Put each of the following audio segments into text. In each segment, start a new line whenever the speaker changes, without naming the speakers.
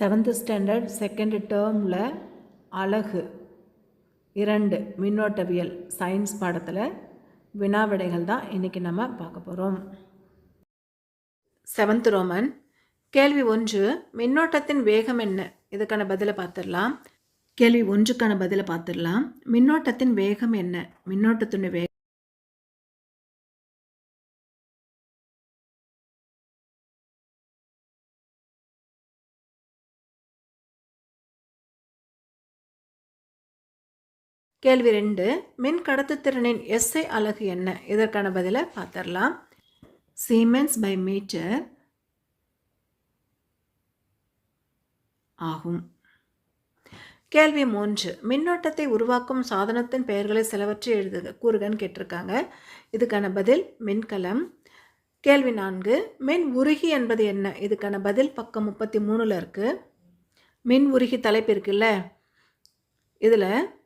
Seventh standard second டேர்மில் அழகு. இரண்டு மின்னோட்டவியல் சயின்ஸ் பாடத்தில் வினாவிடைகள் தான் இன்றைக்கி நம்ம பார்க்க போகிறோம் செவன்த் ரோமன் கேள்வி ஒன்று மின்னோட்டத்தின் வேகம் என்ன? இதுக்கான பதிலை பார்த்துடலாம். கேள்வி ஒன்றுக்கான பதிலை பார்த்துடலாம். மின்னோட்டத்தின் வேகம் என்ன? மின்னோட்டத்தின் வேகம் கேள்வி ரெண்டு மின் கடத்துத்திறனின் எஸ்ஐ அலகு என்ன? இதற்கான பதிலை பார்த்துடலாம். சீமென்ஸ் பை மீட்டர் ஆகும். கேள்வி மூன்று மின்னோட்டத்தை உருவாக்கும் சாதனத்தின் பெயர்களை சிலவற்றை எழுதுக கூறுகன்னு கேட்டிருக்காங்க. இதுக்கான பதில் மின்கலம். கேள்வி நான்கு மின் உருகி என்பது என்ன? இதுக்கான பதில் பக்கம் முப்பத்தி மூணில் இருக்குது மின் உருகி தலைப்பு இருக்குல்ல? இதில்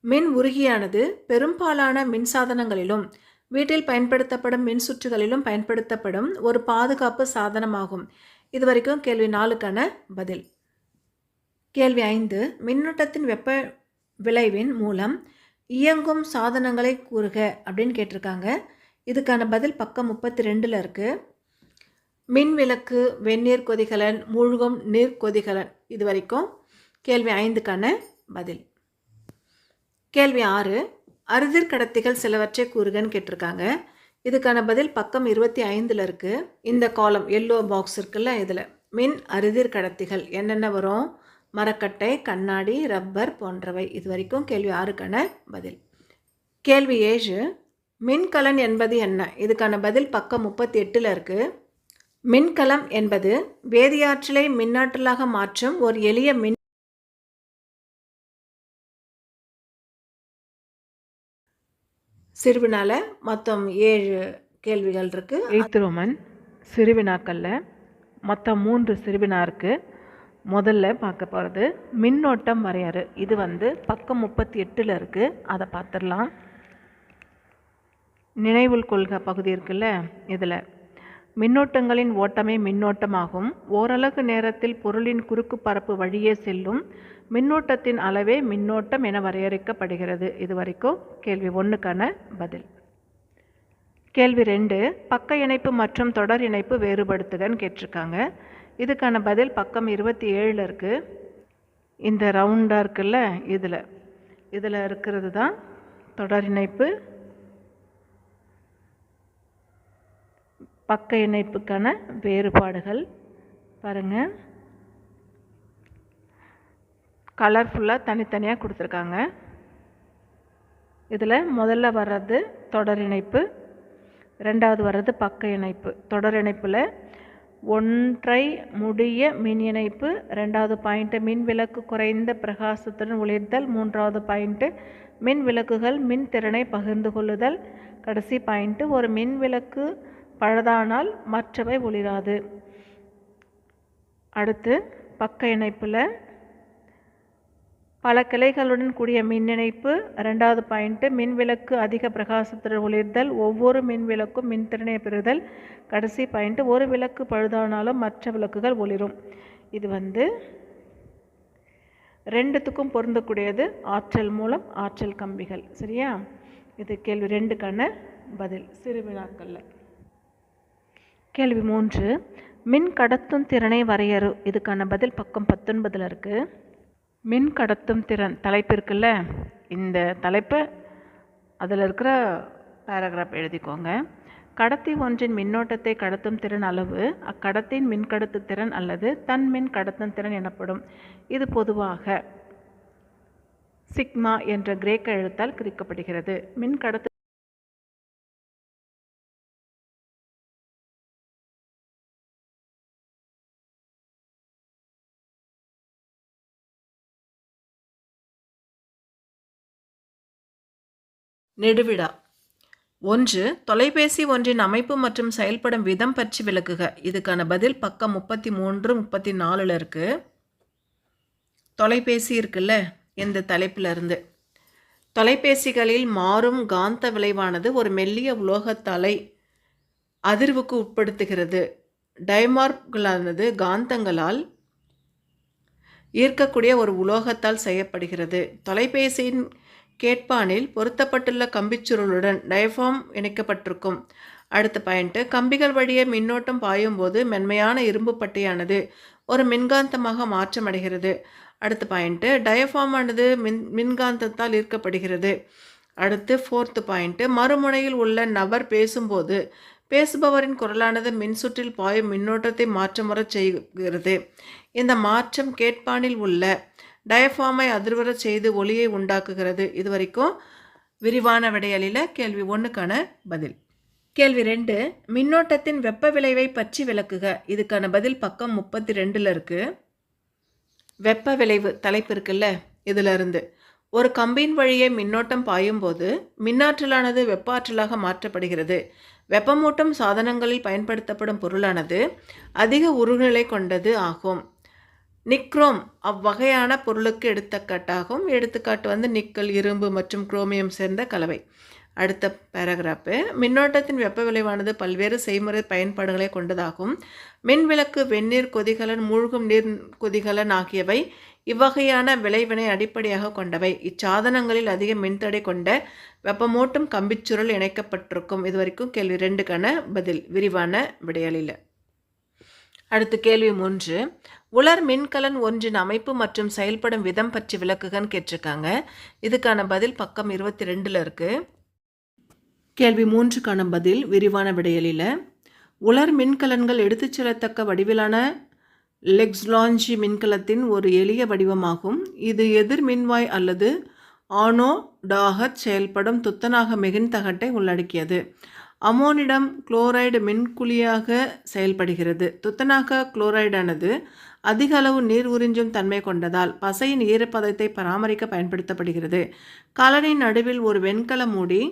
மின் உருகியானது பெரும்பாலான மின்சாதனங்களிலும் வீட்டில் பயன்படுத்தப்படும் மின் சுற்றுகளிலும் பயன்படுத்தப்படும் ஒரு பாதுகாப்பு சாதனமாகும். இது வரைக்கும் கேள்வி நாலுக்கான பதில். கேள்வி ஐந்து மின்னோட்டத்தின் வெப்ப விளைவின் மூலம் இயங்கும் சாதனங்களை கூறுக அப்படின்னு கேட்டிருக்காங்க. இதுக்கான பதில் பக்கம் முப்பத்தி ரெண்டில் இருக்குது மின் விளக்கு வெந்நீர் கொதிகலன் மூழ்கும் நீர் கொதிகலன். இது வரைக்கும் கேள்வி ஐந்துக்கான பதில். கேள்வி ஆறு அறுதிர் கடத்திகள் சிலவற்றை கூறுகன்னு கேட்டிருக்காங்க. இதுக்கான பதில் பக்கம் இருபத்தி ஐந்தில் இருக்குது இந்த காலம் எல்லோ பாக்ஸ் இருக்குல்ல இதில். மின் அறுதிர் கடத்திகள் என்னென்ன வரும்? மரக்கட்டை கண்ணாடி ரப்பர் போன்றவை. இது வரைக்கும் கேள்வி ஆறுக்கான பதில். கேள்வி ஏழு மின்கலன் என்பது என்ன? இதுக்கான பதில் பக்கம் முப்பத்தி எட்டில் இருக்குது மின்கலம் என்பது வேதியாற்றலை மின்னாற்றலாக மாற்றும் ஒரு எளிய மின் சிறுவினால மொத்தம் ஏழு கேள்விகள் இருக்குது
எய்த் ரோமன் சிறுவினாக்களில் மொத்தம் மூன்று சிறுவினா இருக்குது முதல்ல பார்க்க போகிறது மின்னோட்டம் வரையாறு. இது வந்து பக்கம் முப்பத்தி எட்டில் இருக்குது அதை பார்த்துடலாம் நினைவுள் கொள்கை பகுதி இருக்குல்ல இதில். மின்னோட்டங்களின் ஓட்டமே மின்னோட்டமாகும். ஓரலகு நேரத்தில் பொருளின் குறுக்கு பரப்பு வழியே செல்லும் மின்னோட்டத்தின் அளவே மின்னோட்டம் என வரையறுக்கப்படுகிறது. இது வரைக்கும் கேள்வி ஒன்றுக்கான பதில். கேள்வி ரெண்டு பக்க இணைப்பு மற்றும் தொடர் இணைப்பு வேறுபடுத்துகன்னு கேட்டிருக்காங்க. இதுக்கான பதில் பக்கம் இருபத்தி ஏழில் இருக்குது இந்த ரவுண்டாக இருக்குல்ல இதில். இதில் இருக்கிறது தான் தொடர் இணைப்பு பக்க இணைப்புக்கான வேறுபாடுகள் பாருங்கள் கலர்ஃபுல்லாக தனித்தனியாக கொடுத்துருக்காங்க. இதில் முதல்ல வர்றது தொடர் இணைப்பு ரெண்டாவது வர்றது பக்க இணைப்பு. தொடர் இணைப்பில் ஒன்றை முடிய மின் இணைப்பு ரெண்டாவது பாயிண்ட்டு மின் விளக்கு குறைந்த பிரகாசத்துடன் ஒளிர்தல் மூன்றாவது பாயிண்ட்டு மின் விளக்குகள் மின் திறனை பகிர்ந்து கொள்ளுதல் கடைசி பாயிண்ட்டு ஒரு மின் விளக்கு பழுதானால் மற்றவை ஒளிராது. அடுத்து பக்க இணைப்பில் பல கிளைகளுடன் கூடிய மின் இணைப்பு. ரெண்டாவது பாயிண்ட்டு மின் விளக்கு அதிக பிரகாசத்துடன் ஒளிர்தல். ஒவ்வொரு மின் விளக்கும் மின்திறனை பெறுதல். கடைசி பாயிண்ட்டு ஒரு விளக்கு பழுதானாலும் மற்ற விளக்குகள் ஒளிரும். இது வந்து ரெண்டுத்துக்கும் பொருந்தக்கூடியது. ஆற்றல் மூலம் ஆற்றல் கம்பிகள். சரியா? இது கேள்வி ரெண்டுக்கான பதில். சிறு வினாக்களில். கேள்வி மூன்று. மின் கடத்தும் திறனை வரையறு. இதுக்கான பதில் பக்கம் பத்தொன்பதில் இருக்குது மின் கடத்தும் திறன் தலைப்பு இருக்குல்ல? இந்த தலைப்பை அதில் இருக்கிற பேராகிராஃப் எழுதிக்கோங்க. கடத்தி ஒன்றின் மின்னோட்டத்தை கடத்தும் திறன் அளவு அக்கடத்தின் மின்கடத்து திறன் அல்லது தன் மின் கடத்தும் திறன் எனப்படும். இது பொதுவாக சிக்மா என்ற கிரேக்க எழுத்தால் குறிக்கப்படுகிறது. மின் கடத்து
நெடுவிடா. ஒன்று தொலைபேசி ஒன்றின் அமைப்பு மற்றும் செயல்படும் விதம் பற்றி விளக்குக. இதுக்கான பதில் பக்கம் முப்பத்தி மூன்று முப்பத்தி நாலில் இருக்குது தொலைபேசி இருக்குல்ல இந்த தலைப்பிலிருந்து? தொலைபேசிகளில் மாறும் காந்த விளைவானது ஒரு மெல்லிய உலோகத்தலை அதிர்வுக்கு உட்படுத்துகிறது. டைமார்ப்களானது காந்தங்களால் ஈர்க்கக்கூடிய ஒரு உலோகத்தால் செய்யப்படுகிறது. தொலைபேசியின் கேட்பானில் பொருத்தப்பட்டுள்ள கம்பிச்சுருளுடன் டயஃபார்ம் இணைக்கப்பட்டிருக்கும். அடுத்த பாயிண்ட்டு கம்பிகள் வழியே மின்னோட்டம் பாயும் போது மென்மையான இரும்பு பட்டையானது ஒரு மின்காந்தமாக மாற்றமடைகிறது. அடுத்த பாயிண்ட்டு டயஃபார்ம் ஆனது மின் மின்காந்தத்தால் ஈர்க்கப்படுகிறது. அடுத்து ஃபோர்த்து பாயிண்ட்டு மறுமுனையில் உள்ள நபர் பேசும்போது பேசுபவரின் குரலானது மின்சுற்றில் பாயும் மின்னோட்டத்தை மாற்றமுறச் செய்கிறது. இந்த மாற்றம் கேட்பானில் உள்ள டயஃபார்மை அதிர்வரச் செய்து ஒளியை உண்டாக்குகிறது. இது வரைக்கும் விரிவான விடையலில் கேள்வி ஒன்றுக்கான பதில். கேள்வி ரெண்டு மின்னோட்டத்தின் வெப்ப விளைவை பற்றி விளக்குக. இதுக்கான பதில் பக்கம் முப்பத்தி ரெண்டில் இருக்குது வெப்ப விளைவு தலைப்பு இருக்குல்ல இதிலிருந்து ஒரு கம்பின் வழியே மின்னோட்டம் பாயும்போது மின்னாற்றலானது வெப்ப ஆற்றலாக மாற்றப்படுகிறது. வெப்பமூட்டும் சாதனங்களில் பயன்படுத்தப்படும் பொருளானது அதிக உருகுநிலை கொண்டது ஆகும். நிக்ரோம் அவ்வகையான பொருளுக்கு எடுத்துக்காட்டாகும் எடுத்துக்காட்டு வந்து நிக்கல் இரும்பு மற்றும் குரோமியம் சேர்ந்த கலவை. அடுத்த பேராகிராஃபு மின்னோட்டத்தின் வெப்ப விளைவானது பல்வேறு செய்முறை பயன்பாடுகளை கொண்டதாகும். மின் விளக்கு வெந்நீர் கொதிகலன் மூழ்கும் நீர் கொதிகலன் ஆகியவை இவ்வகையான விளைவினை அடிப்படையாக கொண்டவை. இச்சாதனங்களில் அதிக மின்தடை கொண்ட வெப்பமூட்டும் கம்பிச்சுருள் இணைக்கப்பட்டிருக்கும். இதுவரைக்கும் கேள்வி ரெண்டுக்கான பதில். விரிவான விடையலில் அடுத்து கேள்வி மூன்று. உலர் மின்கலன் ஒன்றின் அமைப்பு மற்றும் செயல்படும் விதம் பற்றி விளக்குகன்னு கேட்டிருக்காங்க. இதுக்கான பதில் பக்கம் இருபத்தி ரெண்டில் இருக்குது கேள்வி மூன்றுக்கான பதில் விரிவான விடையலில் உலர் மின்கலன்கள் எடுத்துச் செல்லத்தக்க வடிவிலான லெக்ஸ்லாஞ்சி மின்கலத்தின் ஒரு எளிய வடிவமாகும். இது எதிர் மின்வாய் அல்லது ஆனோடாக செயல்படும் துத்தநாக மிகுந்தகட்டை உள்ளடக்கியது. அமோனிடம் குளோரைடு மின்குழியாக செயல்படுகிறது. துத்தநாக குளோரைடானது அதிக அளவு நீர் உறிஞ்சும் தன்மை கொண்டதால் பசையின் ஈரப்பதத்தை பராமரிக்க பயன்படுத்தப்படுகிறது. கலனின் நடுவில் ஒரு வெண்கல மூடி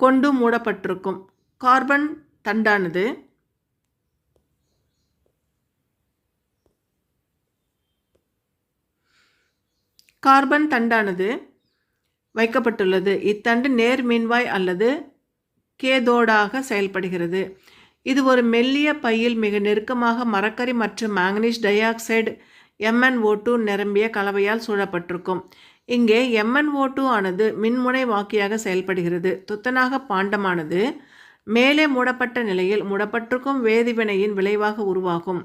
கொண்டு மூடப்பட்டிருக்கும். கார்பன் தண்டானது கார்பன் தண்டானது வைக்கப்பட்டுள்ளது. இத்தண்டு நேர் மின்வாய் அல்லது கேதோடாக செயல்படுகிறது. இது ஒரு மெல்லிய பையில் மிக நெருக்கமாக மரக்கரி மற்றும் manganese dioxide M N O two நிரம்பிய கலவையால் சூழப்பட்டிருக்கும். இங்கே எம்என்ஓ டூ ஆனது மின்முனை வாக்கியாக செயல்படுகிறது. துத்தநாக பாண்டமானது மேலே மூடப்பட்ட நிலையில் மூடப்பட்டிருக்கும் வேதிவினையின் விளைவாக உருவாகும்.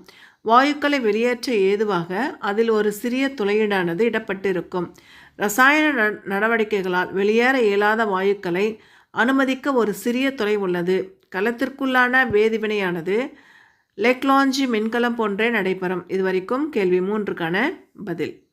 வாயுக்களை வெளியேற்ற ஏதுவாக அதில் ஒரு சிறிய துளையீடானது இடப்பட்டிருக்கும். ரசாயன நடவடிக்கைகளால் வெளியேற இயலாத வாயுக்களை அனுமதிக்க ஒரு சிறிய துளை உள்ளது. கலத்திற்குள்ளான வேதிவினையானது லெக்லாஞ்சி மின்கலம் போன்றே நடைபெறும். இதுவரைக்கும் கேள்வி மூன்றுக்கான பதில்.